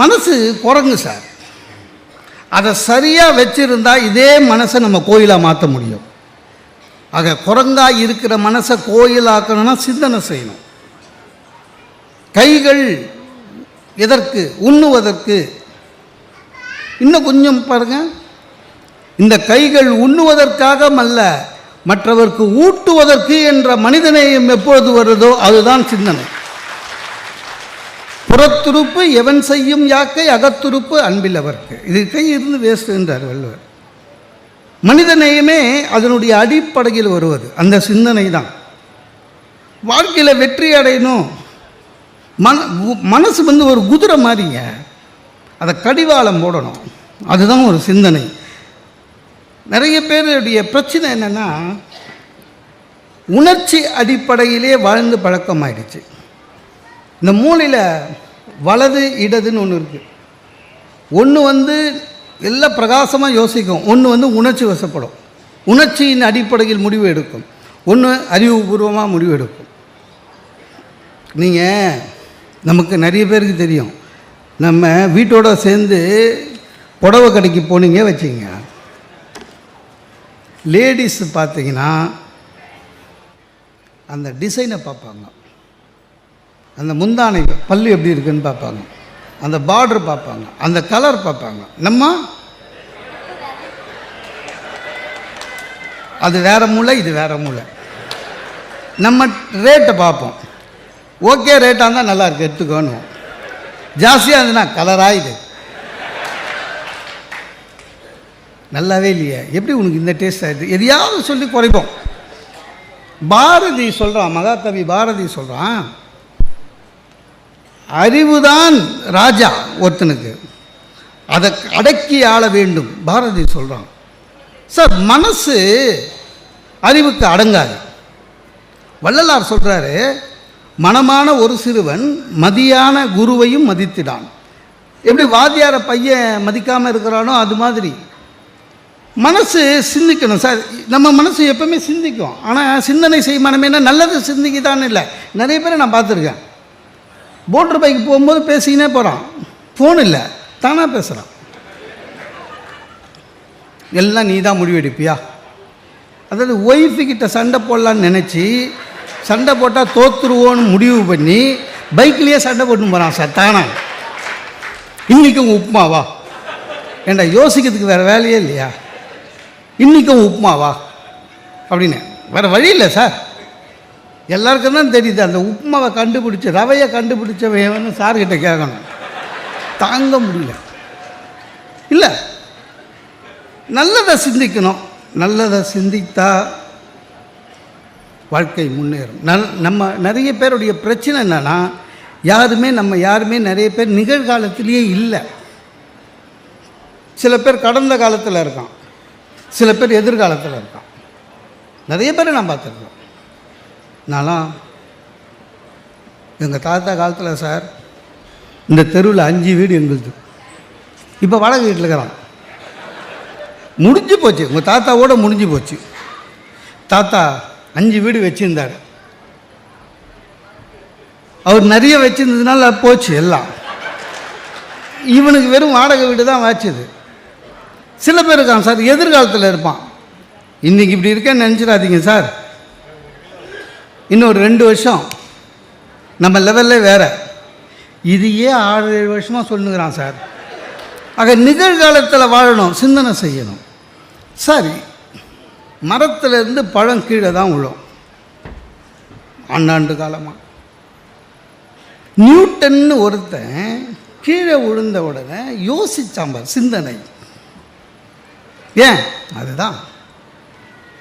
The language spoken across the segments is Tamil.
மனசு குரங்கு சார். அதை சரியாக வச்சுருந்தா இதே மனசை நம்ம கோயிலாக மாற்ற முடியும். ஆக குரங்கா இருக்கிற மனசை கோயிலாக்கணும்னா சிந்தனை செய்யணும். கைகள் எதற்கு உண்ணுவதற்கு இன்னும் கொஞ்சம் பாருங்க. இந்த கைகள் உண்ணுவதற்காக அல்ல மற்றவர்க்கு ஊட்டுவதற்கு என்ற மனிதநேயம் எப்பொழுது வருதோ அதுதான் சிந்தனை. புறத்துறுப்பு எவன் செய்யும் யாக்கை அகத்துறுப்பு அன்பில் அவர்க்கு இது கை இருந்து வேஸ்ட் என்றார் வள்ளுவர். மனிதநேயமே அதனுடைய அடிப்படையில் வருவது. அந்த சிந்தனை தான். வாழ்க்கையில் வெற்றி அடையணும். மன மனசு வந்து ஒரு குதிரை மாதிரிங்க. அதை கடிவாளம் போடணும். அதுதான் ஒரு சிந்தனை. நிறைய பேருடைய பிரச்சனை என்னென்னா உணர்ச்சி அடிப்படையிலே வாழ்ந்து பழக்கமாயிடுச்சு. இந்த மூலையில் வலது இடதுன்னு ஒன்று இருக்குது ஒன்று வந்து எல்லாம் பிரகாசமாக யோசிக்கும். ஒன்று வந்து உணர்ச்சி வசப்படும். உணர்ச்சியின் அடிப்படையில் முடிவு எடுக்கும். ஒன்று அறிவுபூர்வமாக முடிவு எடுக்கும். நீங்கள் நமக்கு நிறைய பேருக்கு தெரியும். நம்ம வீட்டோட சேர்ந்து புடவை கடைக்கு போனீங்க வச்சிங்க லேடிஸ் பார்த்தீங்கன்னா அந்த டிசைனை பார்ப்பாங்க. அந்த முந்தானை பல்லு எப்படி இருக்குன்னு பார்ப்பாங்க. அந்த பார்டர் பார்ப்பாங்க. அந்த கலர் பார்ப்பாங்க. நம்ம? அது வேற மூளை இது வேறு மூளை. நம்ம ரேட்டை பார்ப்போம். ஓகே ரேட்டாக இருந்தால் நல்லா எடுத்துக்கணும் ஜாஸ்தியாக இருந்ததுன்னா கலராக இது நல்லாவே இல்லையே. எப்படி உனக்கு இந்த டேஸ்ட் ஆகிடுது எதையாவது சொல்லி குறைப்போம். பாரதி சொல்கிறான் மகாகவி பாரதி சொல்கிறான் அறிவுதான் ராஜா ஒருத்தனுக்கு. அதை அடக்கி ஆள வேண்டும். பாரதி சொல்கிறான் சார் மனசு அறிவுக்கு அடங்காது. வள்ளலார் சொல்கிறாரு மனமான ஒரு சிறுவன் மதியான குருவையும் மதித்திடான். எப்படி வாத்தியார பையன் மதிக்காமல் இருக்கிறானோ அது மாதிரி. மனசு சிந்திக்கணும் சார். நம்ம மனசு எப்பவுமே சிந்திக்கும். ஆனால் சிந்தனை செய்யமானமேனா நல்லது சிந்திக்குதான்னு இல்லை. நிறைய பேரை நான் பார்த்துருக்கேன். போட்ரு பைக் போகும்போது பேசிக்கினே போகிறான் ஃபோன் இல்லை. தானாக பேசுகிறான் எல்லாம் நீ தான் முடிவெடுப்பியா? அதாவது ஒய்ஃபுக்கிட்ட சண்டை போடலான்னு நினச்சி சண்டை போட்டால் தோத்துருவோன்னு முடிவு பண்ணி பைக்லேயே சண்டை போட்டு போகிறான் சார் தானா? இன்றைக்கும் உப்புமாவா? ஏண்டா யோசிக்கிறதுக்கு வேறு வேலையே இல்லையா? இன்றைக்கும் உப்புமாவா? அப்படின்னு. வேறு வழி இல்லை சார். எல்லாருக்கும் தான் தெரியுது அந்த உப்புமாவை கண்டுபிடிச்ச ரவையை கண்டுபிடிச்சவன் சார்கிட்ட கேட்கணும். தாங்க முடியல. இல்லை நல்லதை சிந்திக்கணும். நல்லதை சிந்தித்தா வாழ்க்கை முன்னேறும். நல் நம்ம நிறைய பேருடைய பிரச்சனை என்னென்னா யாருமே நம்ம யாருமே நிறைய பேர் நிகழ்காலத்திலேயே இல்லை. சில பேர் கடந்த காலத்தில் இருக்கான். சில பேர் எதிர்காலத்தில் இருக்கான். நிறைய பேரை நான் பார்த்துருக்கோம் நான்லாம் எங்கள் தாத்தா காலத்தில் சார் இந்த தெருவில் அஞ்சு வீடு எங்களுது. இப்போ வாடகை வீட்டில் இருக்கிறான். முடிஞ்சு போச்சு. உங்கள் தாத்தாவோட முடிஞ்சு போச்சு. தாத்தா அஞ்சு வீடு வச்சுருந்தார். அவர் நிறைய வச்சுருந்ததுனால போச்சு எல்லாம். இவனுக்கு வெறும் வாடகை வீடு தான் வாச்சுது சில பேர் இருக்கான் சார் எதிர்காலத்தில் இருப்பான். இன்றைக்கி இப்படி இருக்கேன்னு நினச்சிடாதீங்க சார். இன்னும் ஒரு ரெண்டு வருஷம். நம்ம லெவல்லே வேறு. இதையே ஆறு ஏழு வருஷமாக சொல்லுங்கிறான் சார். ஆக நிகழ்காலத்தில் வாழணும் சிந்தனை செய்யணும். சரி மரத்துலேருந்து பழம் கீழே தான் விழும். அண்ணாண்டு காலமாக நியூட்டன்னு ஒருத்தன் கீழே விழுந்த உடனே யோசிச்சாம்பார் சிந்தனை. ஏன்? அதுதான்.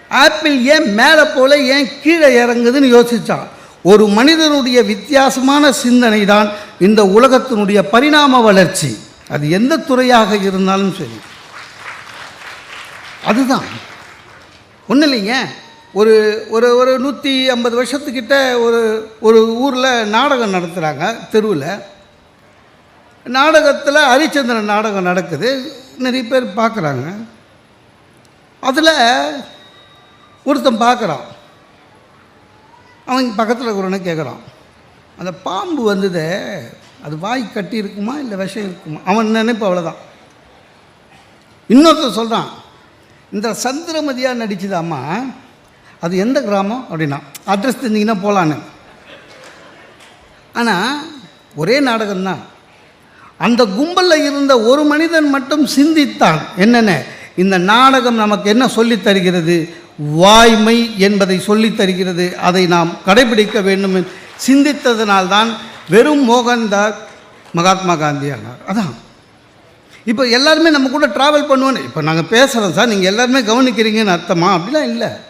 ஆப்பிள் ஏன் மேலே போல ஏன் கீழே இறங்குதுன்னு யோசித்தான் ஒரு மனிதனுடைய வித்தியாசமான சிந்தனை தான் இந்த உலகத்தினுடைய பரிணாம வளர்ச்சி. அது எந்த துறையாக இருந்தாலும் சரி. அதுதான். ஒன்றும் இல்லைங்க. ஒரு ஒரு ஒரு நூற்றி ஐம்பது வருஷத்துக்கிட்ட ஒரு ஒரு ஊரில் நாடகம் நடத்துகிறாங்க தெருவில். நாடகத்தில் ஹரிச்சந்திரன் நாடகம் நடக்குது. நிறைய பேர் பார்க்குறாங்க. அதில் ஒருத்தன் பார்க்குறான். அவன் பக்கத்தில் இருக்கிறவனை கேட்குறான் அந்த பாம்பு வந்ததே அது வாய் கட்டி இருக்குமா இல்லை விஷம் இருக்குமா? அவன் நினைப்பு அவ்வளோதான் இன்னொருத்தர் சொல்கிறான் இந்த சந்திரமதியாக நடிச்சுதாம்மா அது எந்த கிராமம் அப்படின்னா அட்ரஸ் தெரிஞ்சிங்கன்னா போகலான்னு ஆனால் ஒரே நாடகம்தான். அந்த கும்பலில் இருந்த ஒரு மனிதன் மட்டும் சிந்தித்தான். என்னென்ன? இந்த நாடகம் நமக்கு என்ன சொல்லித் தருகிறது? வாய்மை என்பதை சொல்லித் தருகிறது. அதை நாம் கடைபிடிக்க வேண்டும் என்று சிந்தித்ததனால்தான் வெறும் மோகன்தாஸ் மகாத்மா காந்தி ஆனார். அதான். இப்போ எல்லாருமே நம்ம கூட ட்ராவல் பண்ணுவோன்னு இப்போ நாங்கள் பேசுகிறோம் சார் நீங்கள் எல்லாருமே கவனிக்கிறீங்கன்னு அர்த்தமா? அப்படிலாம் இல்லை.